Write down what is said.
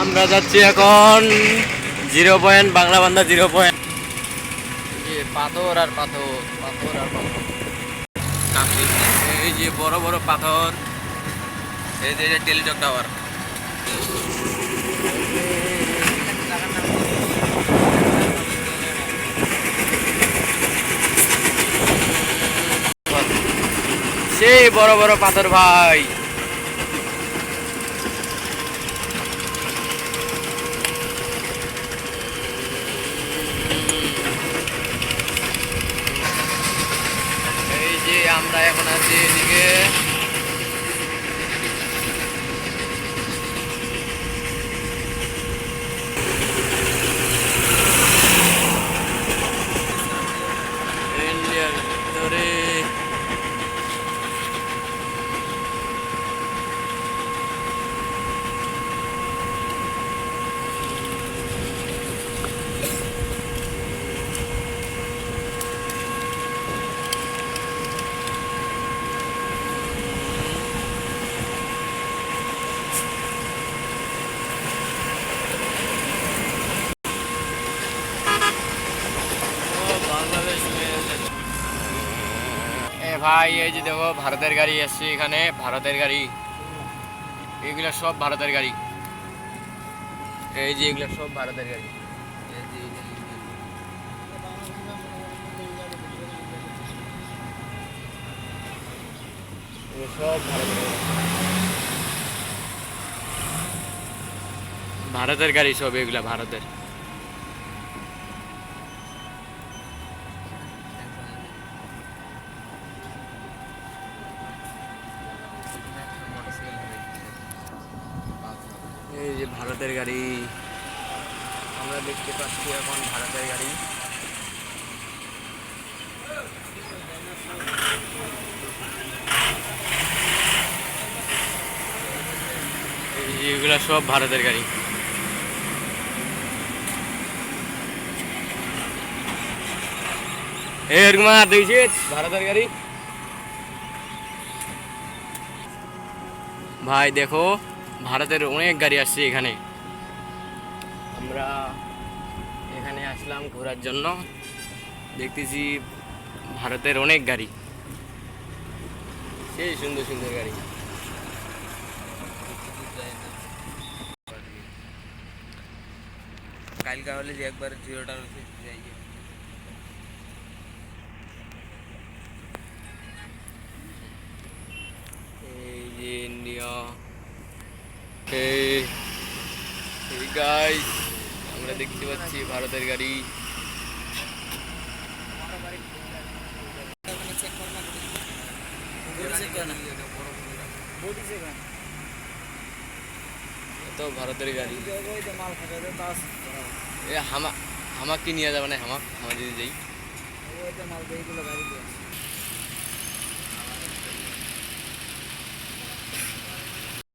আমরা যাচ্ছি এখন জিরো পয়েন্ট বাংলা বান্ধা জিরো পয়েন্ট। পাথর আর পাথর পাথর আর পাথর। এই যে বড় বড় পাথর এই যে টেলিটক টাওয়ার। সেই বড় বড় পাথর ভাই এই যে আমরা এখন আছি এদিকে ভাই, এই যে দেখো, ভারতের গাড়ি এসছে এখানে, ভারতের গাড়ি। এগুলা সব ভারতের গাড়ি। এই যে এগুলা সব ভারতের গাড়ি। সব। ভারতের গাড়ি সব এগুলা ভারতের। এই যে ভারতের গাড়ি। আমরা দেখতে পাচ্ছি এখন ভারতের গাড়ি। এগুলা সব ভারতের গাড়ি। ভারতের গাড়ি। ভাই, দেখো। ভারতের অনেক গাড়ি আসছে এখানে। আমরা এখানে আসলাম ঘোরার জন্য। দেখতেছি ভারতের অনেক গাড়ি। সেই সুন্দর সুন্দর গাড়ি। কালকা হলে যে একবার জিরোটার উঠে যাই এই যে ইন্ডিয়া এই গাইস আমরা দেখতে পাচ্ছি ভারতের গাড়ি। তো ভারতের গাড়ি। হামা হামাক কি নিয়ে যাবে না হামাক হামা যদি যাই। মাল